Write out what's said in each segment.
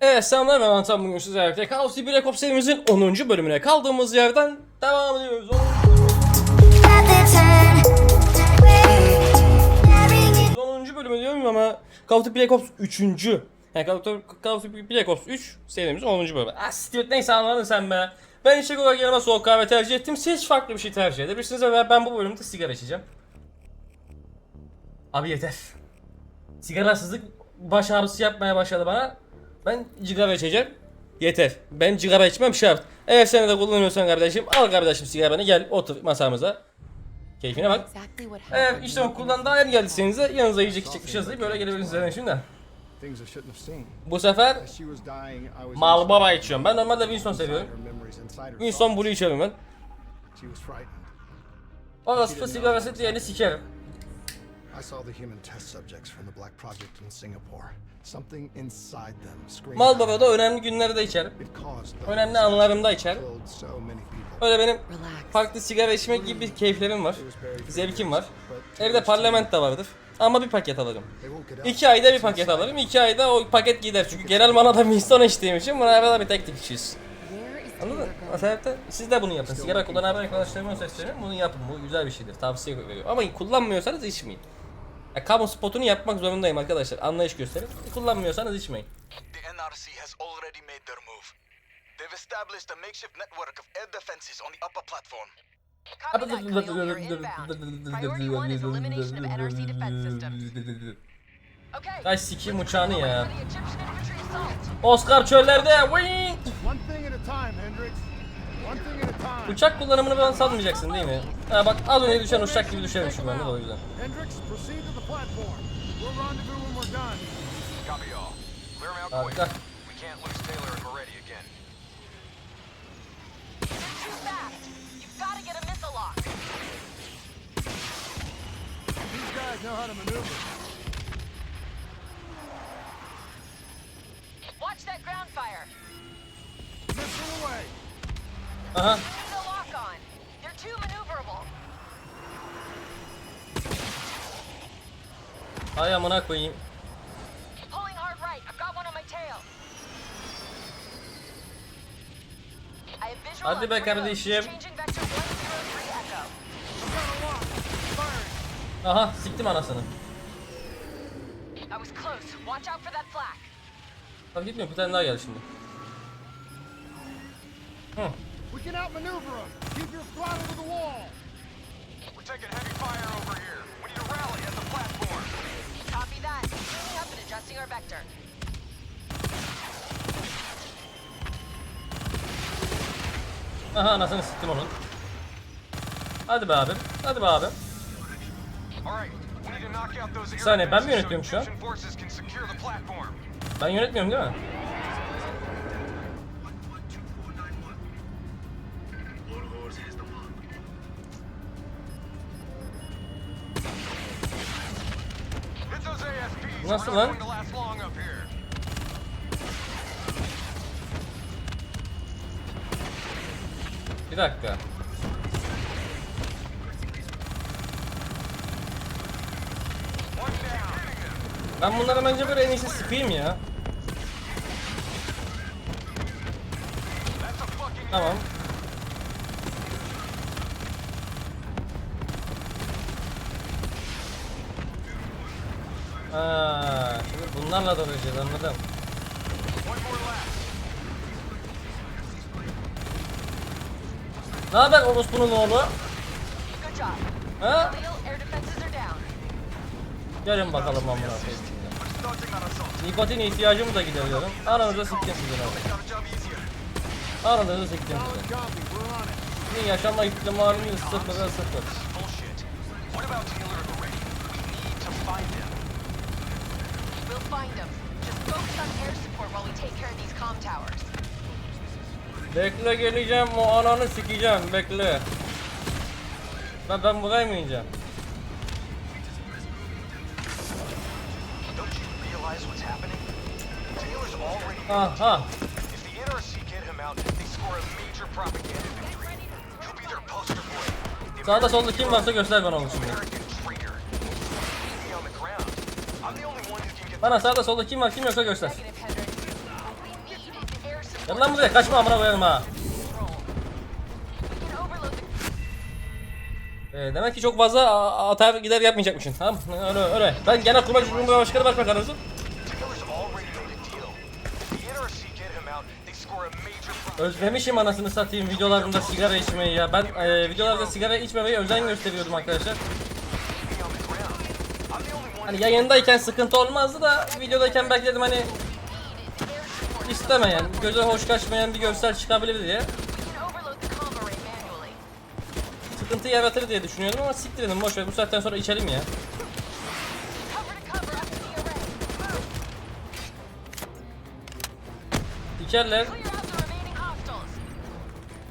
Evet selamlar ben Antan bugün sizlerle birlikte Call of Duty Black Ops serimizin 10. bölümüne kaldığımız yerden devam ediyoruz. At the turn. 10. bölümü diyorum ama Call of Duty Black Ops 3. Yani Call of Duty, Call of Duty Black Ops 3 serimizin 10. bölümü. Ah Steve neyse anladın sen be. Ben içecek olarak yanıma soğuk kahve tercih ettim. Siz farklı bir şey tercih edebilirsiniz ve ben bu bölümde sigara içeceğim. Abi yeter. Sigarasızlık baş ağrısı yapmaya başladı bana. Ben sigara içeceğim. Yeter. Ben sigara içmem şart. Eğer sen de kullanıyorsan kardeşim al kardeşim sigaranı gel otur masamıza. Keyfine bak. Eğer işte okuldan daha yeni geldiyseniz yanınıza yiyecek içecek bir şey hazırlayıp böyle gelebilirsiniz şimdi. Things I shouldn't have seen. Bu sefer Malbora içiyorum. Ben normalde Winston seviyorum. Winston. Blue içiyorum ben. Orası sigarası diğerini sikerim. I saw the human test subjects from the Black Project in Singapore. Something inside them screamed. Malboro'da önemli günlerde içerim. Önemli anlarımda içerim. Öyle benim farklı sigara içmek gibi bir keyiflerim var. Zevkim var. Evde parlament da vardır. Ama bir paket alırım. İki ayda bir paket alırım. İki ayda o paket gider. Çünkü genel manada Winston içtiğim için buna arada bir tek tek içiyoruz. Anladın mı? O sebepten siz de bunu yapın. Sigara kullanan arkadaşlarıma sesleniyorum. Bunu yapın. Bu güzel bir şeydir. Tavsiye veriyorum. Ama kullanmıyorsanız içmeyin. Ya, kamu spotunu yapmak zorundayım arkadaşlar. Anlayış gösterin. Kullanmıyorsanız içmeyin. The NRC has already made their move. They've established a makeshift network of air defenses on the upper platform. Copy that, Khalil. You're inbound. Priority one is elimination of NRC defense systems. Okay. Ay sikiyim uçağını ya. Oscar çöllerde. Wing! One thing at a time, Hendrix. Uçak kullanımını falan sanmayacaksın değil mi? Ha bak az önce düşen uçak gibi düşermişim ben de o yüzden. Harika. Watch that ground fire. Missile away. Aha. Ay amına koyayım. Hadi be kardeşim. roads. Changing vector 103 echo. I've got a lock. Firing. Aha siktim anasını. Tabii gitmiyor bir tane daha geldi şimdi. Hı. We can outmaneuver them. Keep your throttle to the wall. We're taking heavy fire over here. We need to rally at the platform. Copy that. Tuning up and adjusting our vector. Aha anasını siktim onun. Hadi be abim. Hadi be abim. Air saniye, ben mi yönetiyorum şu an? Ben yönetmiyorum değil mi? Nasıl lan? Bir dakika. Ben bunları bence böyle en iyisi sıkayım ya. Tamam. Ha, şimdi bunlarla da uğraşacağız anladım. Ne haber orospunun oğlu? Ha? Gelin bakalım amına koyayım. Nikotin ihtiyacımı da gideriyorum. Aranızda siktim sizi abi. Aranızda siktim sizi. Sizin yaşama ihtimaliniz sıfıra sıfır. Bullshit. What about Taylor and Moretti? We need to find them. We'll find them. Just focus on air support while we take care of these comm towers. Bekle geleceğim o ananı sikeceğim bekle. Ben, ben buraya mı ineceğim? Aha. Sağda solda kim varsa göster bana onu şimdi. American traitor. Leave me on the ground. I'm the only one who can get Bana sağda solda kim var kim yoksa göster. Gel lan buraya kaçma amına koyarım ha. Ee, demek ki çok fazla a- atar gider yapmayacakmışsın. Tamam öyle öyle. Ben genel kurmay cumhurbaşkanı major promotion. Özlemişim anasını satayım videolarımda sigara içmeyi ya. Ben e, videolarda sigara içmemeye özen gösteriyordum arkadaşlar. Me on the ground. I'm the only one Hani yayındayken sıkıntı olmazdı da videodayken belki dedim hani istemeyen, göze hoş kaçmayan bir görsel çıkabilir diye. Sıkıntı yaratır diye düşünüyordum ama siktir dedim boş ver bu saatten sonra içelim ya. Hostiles.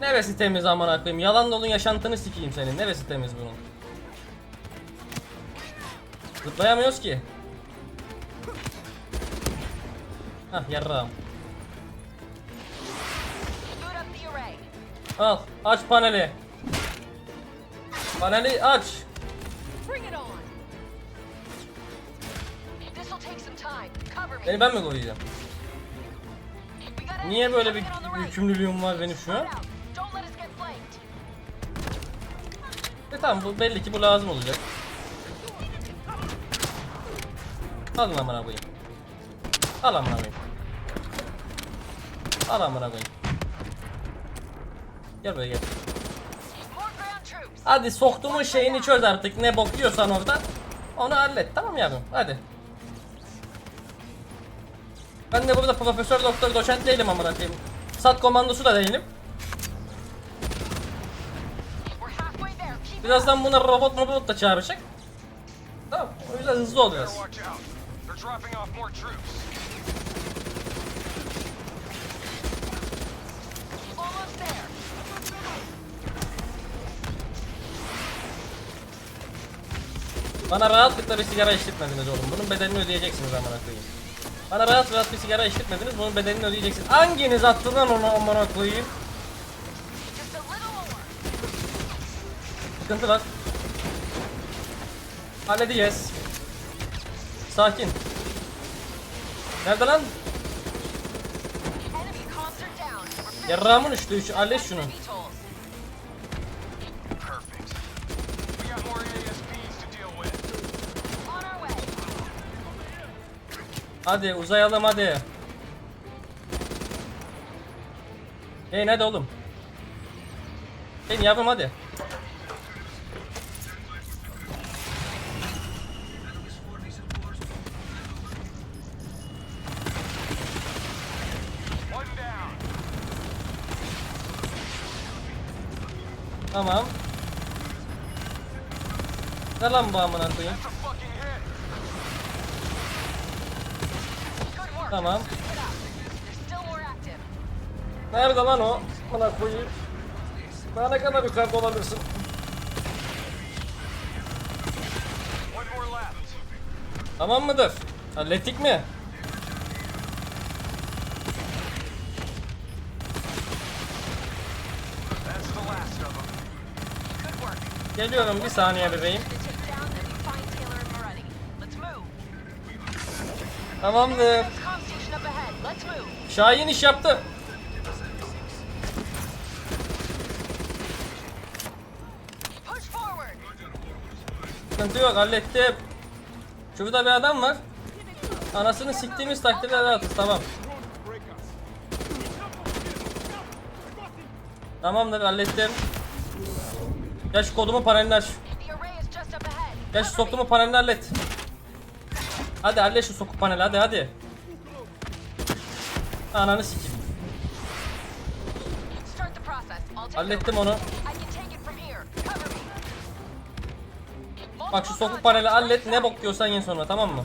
Neresi temiz aman koyayım? Yalan dolu yaşantını sikeyim senin. Neresi temiz bunun? Zıplayamıyoruz ki. Hah yarrağım. Al aç paneli. Paneli aç. Beni ben mi koyacağım? Niye böyle bir yükümlülüğüm var benim şu an? E tamam bu belli ki bu lazım olacak. Alın amına koyayım. Al amına koyayım. Al amına koyayım. Gel buraya gel. Hadi soktuğumun şeyini çöz artık ne bok yiyorsan orada. Onu hallet tamam yavrum hadi. Ben de burada profesör doktor doçent değilim amına koyayım. Sat komandosu da değilim. Birazdan buna robot robot da çağıracak. Tamam o yüzden hızlı out. They're dropping off more troops. Almost there. Bana rahatlıkla bir sigara içtirtmediniz oğlum. Bunun bedelini ödeyeceksiniz amına koyayım. Bana rahat rahat bir sigara içtirtmediniz. Bunun bedelini ödeyeceksiniz. Hanginiz attı lan onu amına koyayım? Sıkıntı var. Halledeceğiz. Sakin. Nerede lan? Yarrağımın üçlü üç. Hallet şunu. Hadi uzayalım hadi. Hey hadi oğlum. Hey yavrum hadi. One down. Tamam. Ne lan bu amına koyayım? Tamam. Nerede lan o? Amına koyayım. Daha ne kadar yukarıda olabilirsin? Tamam mıdır? Hallettik mi? Geliyorum bir saniye bebeğim. Move. Şahin iş yaptı. Sıkıntı yok hallettim. Şurada bir adam var. Anasını siktiğimiz takdirde rahatız tamam. Tamamdır hallettim. Gel şu kodumu panelini aç. Gel şu soktumu panelini hallet. Hadi hallet şu sokup paneli hadi hadi. Ananı sikeyim. Hallettim onu. Bak şu sokuk paneli hallet ne bok diyorsan ye sonra tamam mı?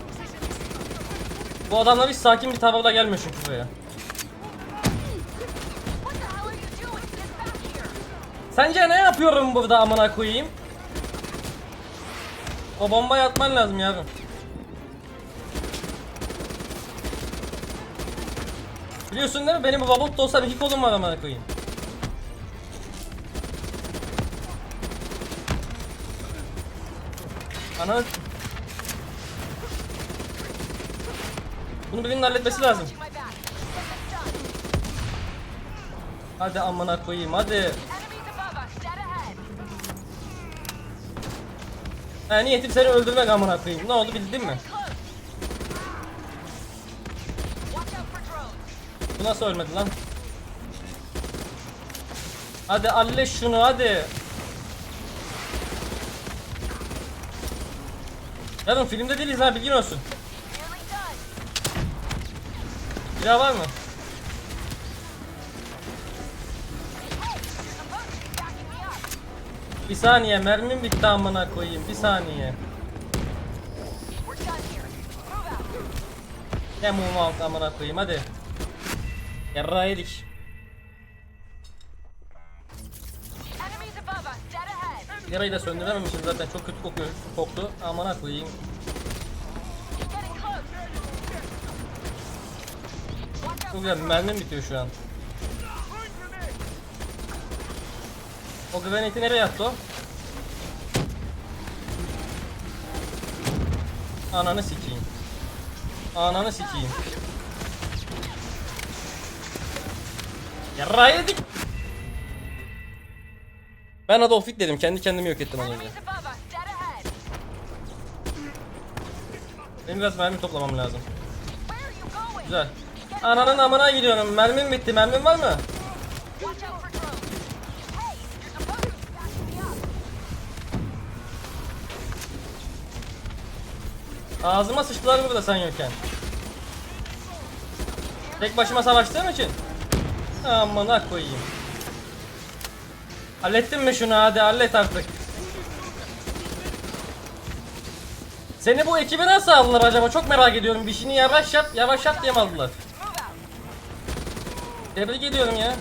Bu adamlar hiç sakin bir tavırla gelmiyor çünkü buraya. Sence ne yapıyorum burada amına koyayım? O bombayı atman lazım yavrum. Biliyorsun değil mi? Benim robot da olsa bir kolum var amına koyayım. Ana. Bunu birinin halletmesi lazım. Hadi amına koyayım hadi. Ha niyetim seni öldürmek amına koyayım. Ne oldu bildin mi? Nasıl ölmedi lan? Hadi alle şunu hadi. Yarın filmde değiliz ha bilgin olsun. Done. Silah var mı? Bir saniye mermim bitti amına koyayım bir saniye. Ne mum amına koyayım hadi. Yarrağı yedik. Yarayı da söndürememişim zaten çok kötü kokuyor. Koktu. Watch out Çok güzel mermim bitiyor şu an. O graniti nereye attı o? Ananı sikeyim. Ananı sikeyim. Yarrağı yedik. Ben Adolf Hitler'im. Kendi kendimi yok ettim az önce. Benim biraz mermi toplamam lazım. Güzel. Ananın amına gidiyorum. Mermim bitti. Mermim var mı? Ağzıma sıçtılar burada sen yokken. Tek başıma savaştığım için. Amına koyayım. Hallettin mi şunu hadi hallet artık. Seni bu ekibe nasıl aldılar acaba çok merak ediyorum. Bir şeyini yavaş yap yavaş yap diye mi aldılar? Tebrik ediyorum ya.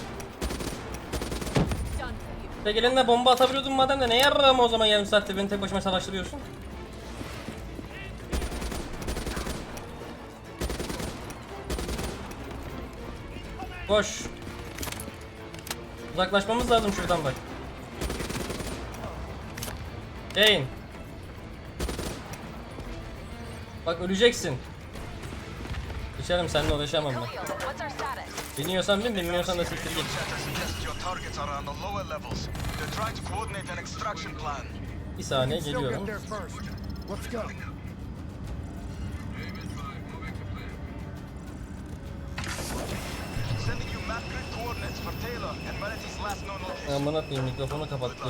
Peki elinde bomba atabiliyordun madem de ne yararım o zaman yarım saatte beni tek başıma savaştırıyorsun? Koş. Uzaklaşmamız lazım şuradan bak. Jane. Bak öleceksin. Geçerim seninle uğraşamam ben. Bilmiyorsan bin, bilmiyorsan da siktir git. Chatter suggests your Amına koyayım mikrofonu kapattı.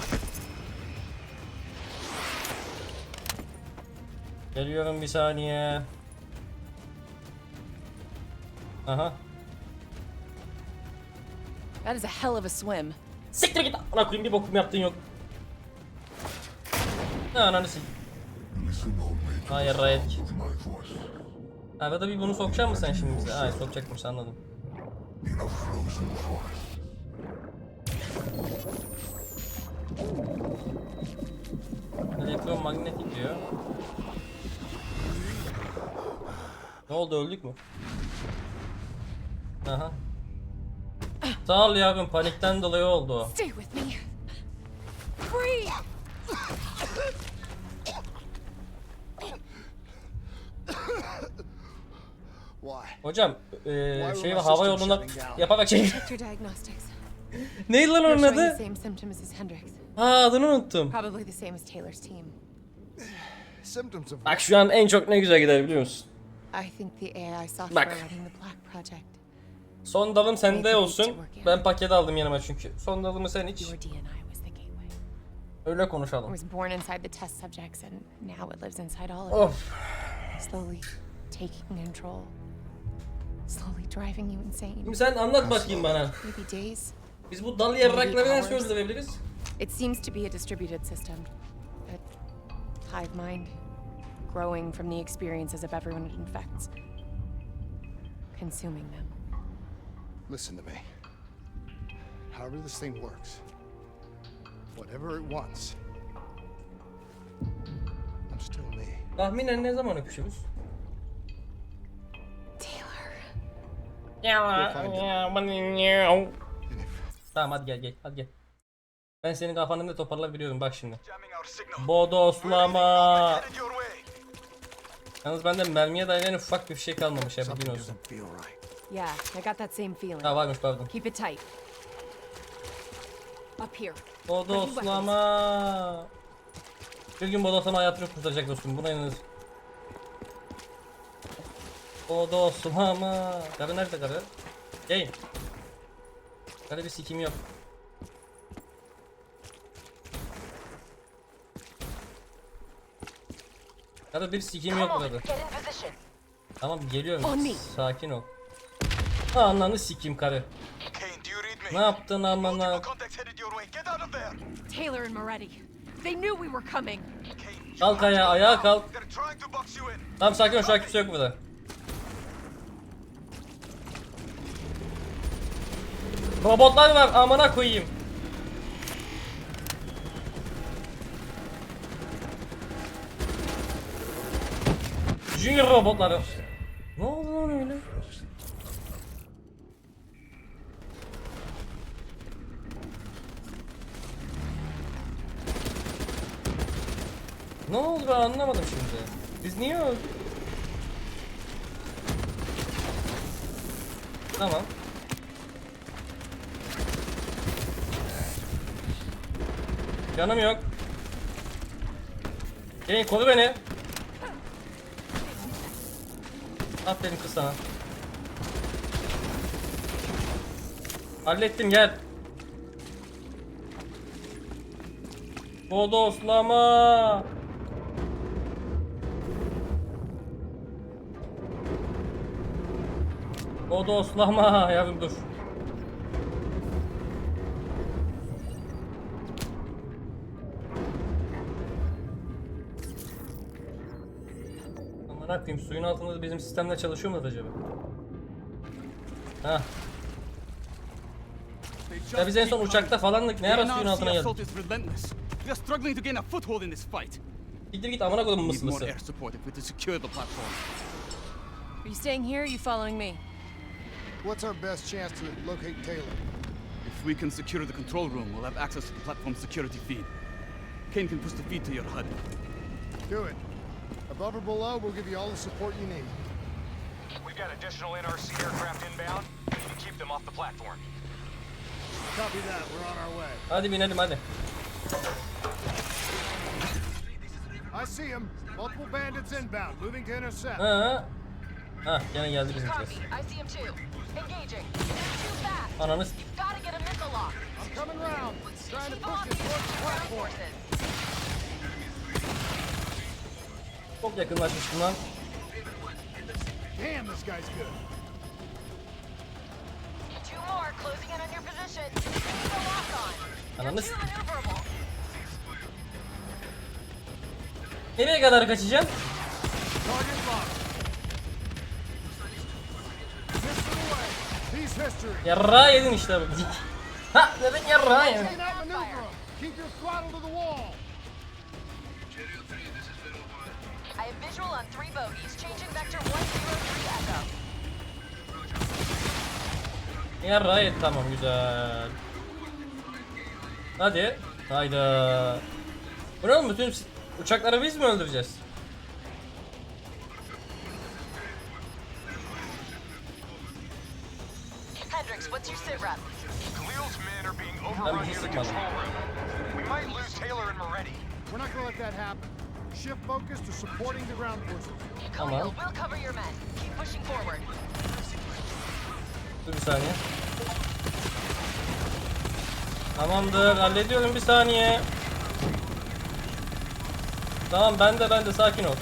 Geliyorum bir saniye. Aha. That is a hell of a swim. Siktir git amına koyayım bir bokum yaptın yok. Ne ananı sik. Hayır yedik. Arada bir bunu sokacak mısın sen şimdi bize? Hayır sokacakmış anladım. Elektromanyetik diyor. Ne oldu öldük mü? Aha. Sağ ol yavrum panikten dolayı oldu o. Stay with me. Free! Why? Hocam eee were şey hava down? yaparak şey. Neydi lan onun adı? Ha adını unuttum. Probably the same as Taylor's team. Symptoms of Bak şu an en çok ne güzel gider biliyor musun? I think the AI software Bak. running the Black Project. Son dalım sende olsun. Ben paket aldım yanıma çünkü. Son dalımı sen iç. Your DNI was the gateway. Öyle It konuşalım. was born inside the test subjects and now it lives inside all of Of. you. Slowly taking control. Slowly driving you insane. Şimdi sen anlat bakayım bana. Maybe days. Biz bu dal yarrakları nasıl öldürebiliriz? It seems to be a distributed system. A hive mind, growing from the experiences of everyone it infects, consuming them. Listen to me. However this thing works, whatever it wants, I'm still me. Tahminen ne zaman öpüşürüz? Taylor. And if Tamam hadi gel gel hadi gel. Ben senin kafanı da toparlayabiliyorum bak şimdi. Bodoslama. Yalnız bende mermiye dayanan ufak bir şey kalmamış ya bilgin olsun. Yeah, I got that same feeling. Ha varmış pardon. Keep it tight. Up here. Bodoslama. Bir gün bodoslama hayatını kurtaracak dostum. Buna inanırız. Bodoslama. Karı nerede karı? Hey. Karı bir sikim yok. Karı bir sikim yok burada. Get in position. Tamam geliyorum. Sakin ol. Ananı sikim karı. Ne yaptın amına? Taylor and Moretti. They knew we were coming. Kalk ayağa, ayağa kalk. Tamam sakin ol şu an kimse yok burada. Robotlar var amına koyayım. Junior robotları. Ne oldu lan öyle? Ne oldu ben anlamadım şimdi. Biz niye öldük? Tamam. Canım yok. Gelin koru beni. Aferin kız sana. Hallettim gel. Bodoslama. Bodoslama yavrum dur. Koyayım suyun altında da bizim sistemler çalışıyor mu acaba? Ha. Ya biz en son uçakta falandık. Ne ara suyun altına geldik? is relentless. We are struggling to gain a foothold in this fight. Gittir git amına koydum platform. Are you staying here? Or are you following me? What's our best chance to locate Taylor? If we can secure the control room, we'll have access to the platform's security feed. Kane can push the feed to your HUD. Do it. Above or below, we'll give you all the support you need. We've got additional NRC aircraft inbound. We need to keep them off the platform. Copy that. We're on our way. Hadi binelim hadi. I see him. Multiple bandits inbound, moving to intercept. Ha. Ha gene geldi bizim Copy. ses. I see him too. Engaging. They're too fast. Ananı s- Gotta get a missile lock. I'm coming round. Trying to push off it the towards the platform. Çok yakınlaşmıştım lan. Damn, this guy's good. Two more closing in on your position. Keep the lock on. You're Ananı too s- maneuverable. Nereye kadar kaçacağım? Target locked. Missile away. Peace history. Yarrağı yedin işte bu. Ha neden yarrağı yedin? Cannot maneuver him. Keep your throttle to the wall. Visual on three bogies. Changing vector 103 Echo. Yarrağı yedi tamam güzel. Hadi. Hayda. Bu ne oğlum bütün uçakları biz mi öldüreceğiz? Hendrix, what's your sit rep? Khalil's men are being overrun near the control room. We might lose Taylor and Moretti. We're not gonna let that happen. Shift focus to supporting the ground forces. Tamam. we'll cover your men. Keep pushing forward. Dur bir saniye. Tamamdır hallediyorum bir saniye. Tamam ben de ben de sakin ol.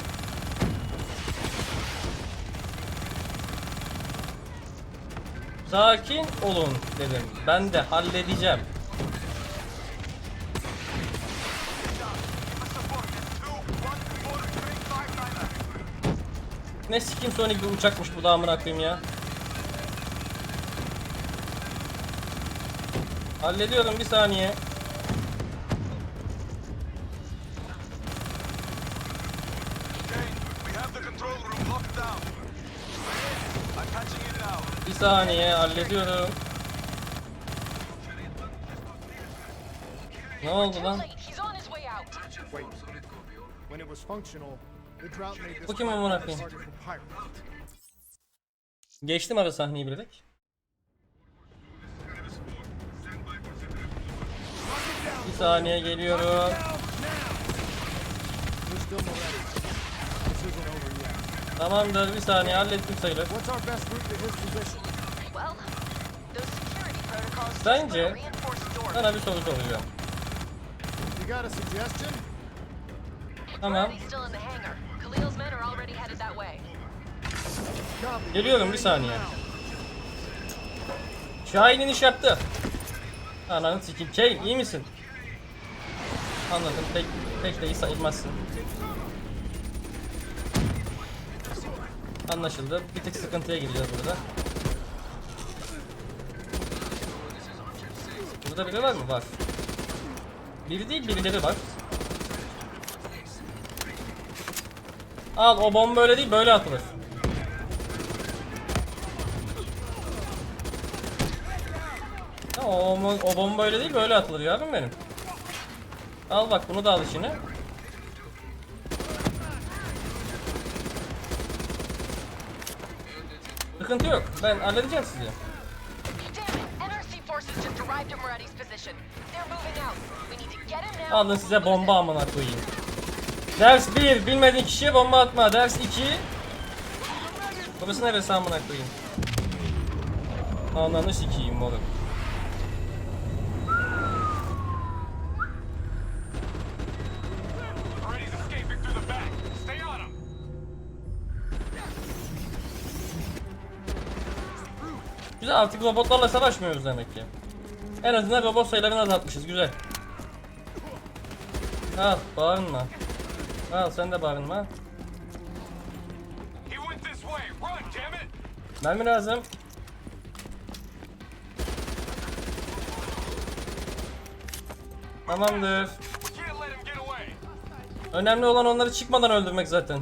Sakin olun dedim. Ben de halledeceğim. Ne sikim Sonic bir uçakmış bu da amına koyayım ya. Hallediyorum bir saniye. Bir saniye hallediyorum. Ne oldu lan? When it was functional, Bu kim amına koyayım? Geçtim ara sahneyi bilerek. saniye geliyorum. Tamamdır bir saniye hallettim sayılır. Bence sana bir soru soracağım. Tamam. Geliyorum bir saniye. Şahin'in iş yaptı. Ananı sikeyim. Kane iyi misin? Anladım. Pek, pek de iyi sayılmazsın. Anlaşıldı. Bir tık sıkıntıya gireceğiz burada. Burada biri var mı? Var. Biri değil birileri var. Al o bomba öyle değil böyle atılır. O, o, bomba öyle değil böyle atılır yavrum benim. Al bak bunu da al içine. Sıkıntı yok. Ben halledeceğim sizi. Alın size bomba amına koyayım. Ders 1 bilmediğin kişiye bomba atma. Ders 2 Burası neresi amına koyayım? Ananı sikeyim moruk. Güzel artık robotlarla savaşmıyoruz demek ki. En azından robot sayılarını azaltmışız güzel. Al bağırma. Al sen de bağırma. He went this way. Run, damn it! Mermi lazım. Tamamdır. We can't let him get away. Önemli olan onları çıkmadan öldürmek zaten.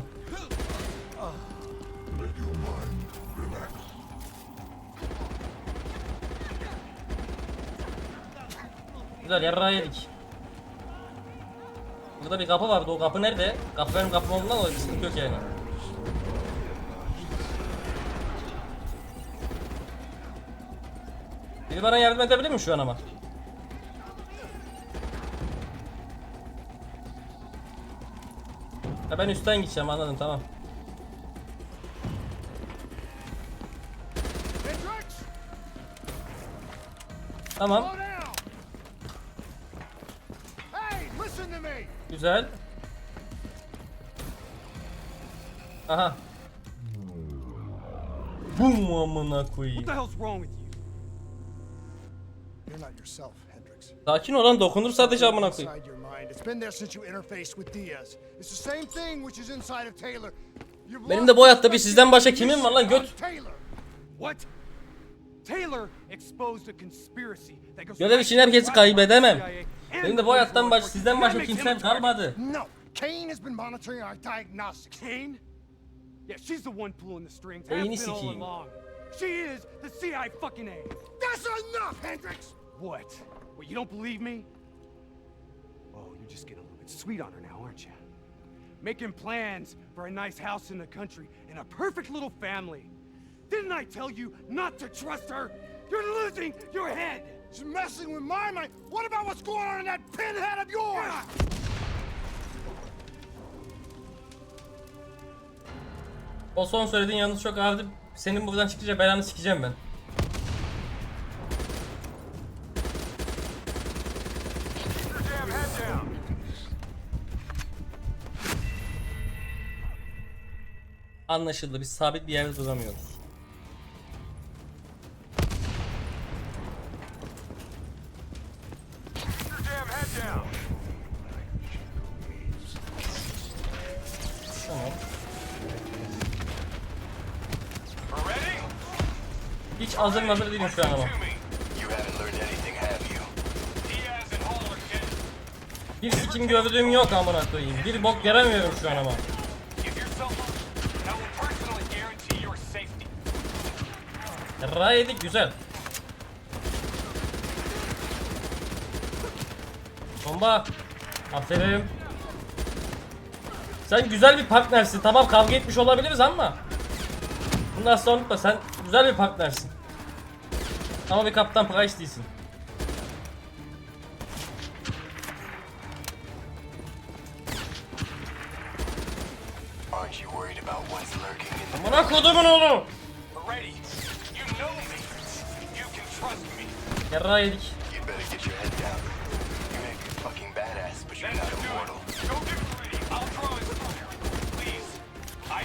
Güzel yarrağı yedik. Burada bir kapı vardı. O kapı nerede? Kapı benim kapım olduğundan dolayı bir sıkıntı yani. Biri bana yardım edebilir mi şu an ama? Ha ben üstten gideceğim anladım tamam. Tamam Slow down! Hey, listen to me! Güzel. Aha. Bum amına koyayım. What the hell's wrong with you? You're not yourself, Hendrix. Sakin ol lan dokunur sadece amına koyayım. Inside your mind. It's been there since you interfaced with Diaz. It's the same thing which is inside of Taylor. You've Benim lost de bu hayatta bir sizden başka kimim var lan göt. of Taylor. What? Taylor exposed a conspiracy that goes Görev için herkesi kaybedemem. CIA Benim de bu hayattan baş, sizden That başka makes him kimsem a target. kalmadı. No, Kane has been monitoring our diagnostics. Kane? Yeah, she's the one pulling the strings. Beyni Has been all sikeyim. along. She is the CI fucking A. That's enough, Hendrix! What? What, you don't believe me? Oh, you're just getting a little bit sweet on her now, aren't you? Making plans for a nice house in the country and a perfect little family. Didn't I tell you not to trust her? You're losing your head! She's messing with my mind. What about what's going on in that pinhead of yours? O son söylediğin yalnız çok ağırdı. Senin buradan çıkınca belanı sikeceğim ben. Anlaşıldı. Biz sabit bir yerde duramıyoruz. Hazır hazır değilim şu an ama. Bir sikim gördüğüm yok amına koyayım. Bir bok göremiyorum şu an ama. Yedik güzel. Bomba. Aferin. Sen güzel bir partnersin. Tamam kavga etmiş olabiliriz ama. Bundan sonra unutma sen güzel bir partnersin. Ama bir kaptan Price değilsin. Amına kodumun oğlu. Yarra yedik.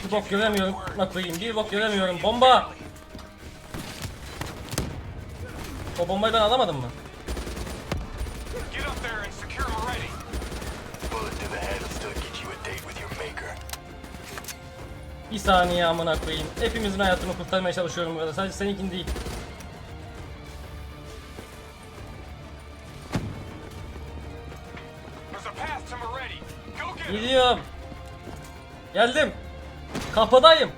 Bir bok göremiyorum. Bak koyayım. Bir bok göremiyorum. Bomba. O bombayı ben alamadım mı? Get up there and secure Moretti. Bullet to the head will still get you a date with your maker. Bir saniye amına koyayım. Hepimizin hayatını kurtarmaya çalışıyorum burada. Sadece seninkini değil. Gidiyorum. Geldim. Kapıdayım.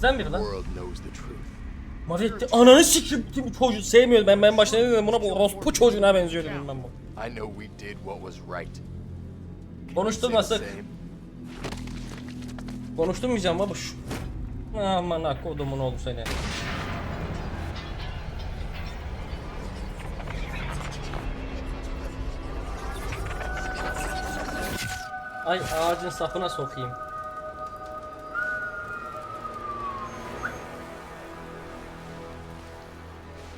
Bizden biri lan. Mavetti ananı sikeyim bu çocuğu sevmiyorum ben ben başta ne dedim buna bu orospu çocuğuna benziyor dedim ben bu. I know we did what was right. Konuşturma Say the sık. same. Konuşturmayacağım babuş. Aman ha kodumun oğlu seni. Ay ağacın sapına sokayım.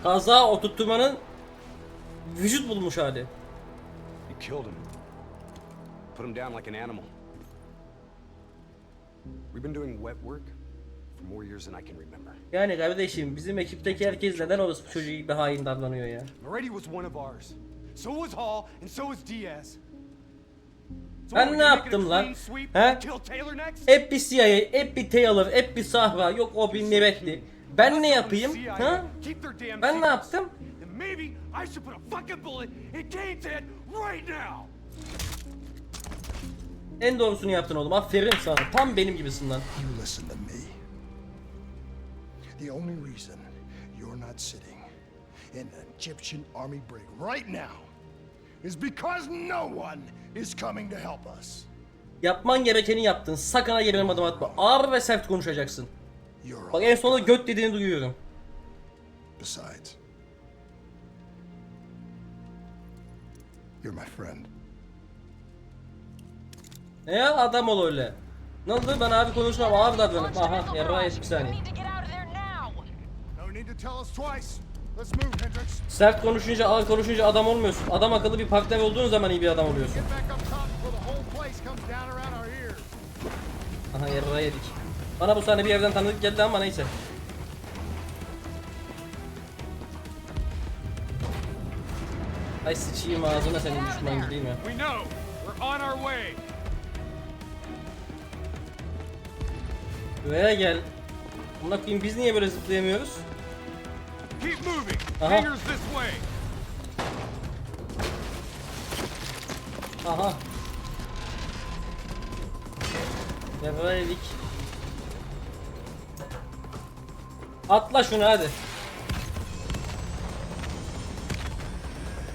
Kaza oturtturmanın vücut bulmuş hali. You killed him. Put him down like an animal. We've been doing wet work for more years than I can remember. Yani kardeşim bizim ekipteki herkes neden orası çocuğu gibi hain davranıyor ya? Moretti was one of ours. So was Hall, and so was Diaz. Ben ne yaptım lan? He? Hep bir CIA, hep bir Taylor, hep bir Sahra, yok o bir Nebekli. Ben ne yapayım? Ha? Ben ne yaptım? En doğrusunu yaptın oğlum. Aferin sana. Tam benim gibisin lan. The only reason you're not sitting in an Egyptian army brig right now is because no one is coming to help us. Yapman gerekeni yaptın. Sakın ha benim adım atma. Ağır ve sert konuşacaksın. Bak en sonunda göt dediğini duyuyorum. besides. You're my friend. Ne ya adam ol öyle. Ne oldu ben abi konuşmam abi davranıp. Aha yarrağı yedik bir saniye. Sert konuşunca ağır konuşunca adam olmuyorsun. Adam akıllı bir partner olduğun zaman iyi bir adam oluyorsun. Aha yarrağı yedik. Bana bu sahne bir yerden tanıdık geldi ama neyse. Ay sıçayım ağzına senin düşman değil mi? We know. We're on our way. Buraya gel. Buna koyayım biz niye böyle zıplayamıyoruz? Keep moving. Way. Aha. Yarrağı yedik. Atla şunu hadi.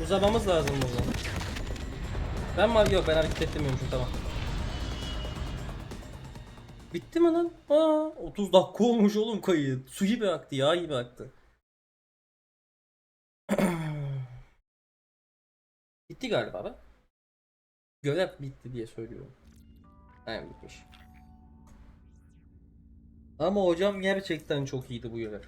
Uzamamız lazım buradan. Ben mi? Yok ben hareket etmiyormuşum tamam. Bitti mi lan? Aa, 30 dakika olmuş oğlum kayıt. Su gibi aktı, yağ gibi aktı. Bitti galiba be. Görev bitti diye söylüyorum. Aynen bitmiş. Ama hocam gerçekten çok iyiydi bu görev.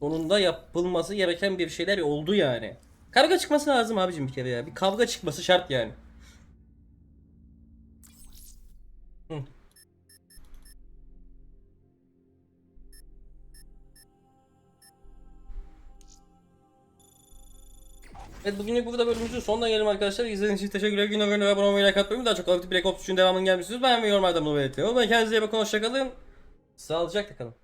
Sonunda yapılması gereken bir şeyler oldu yani. Kavga çıkması lazım abicim bir kere ya. Bir kavga çıkması şart yani. Evet bugünlük burada bölümümüzün sonuna gelelim arkadaşlar. İzlediğiniz için teşekkürler. Günler günler abone olmayı, like atmayı, daha çok Call of Black Ops için devamının gelmesini ben ve yorumlarda bunu belirtiyorum. Kendinize iyi bakın, hoşçakalın. Sağlıcakla kalın.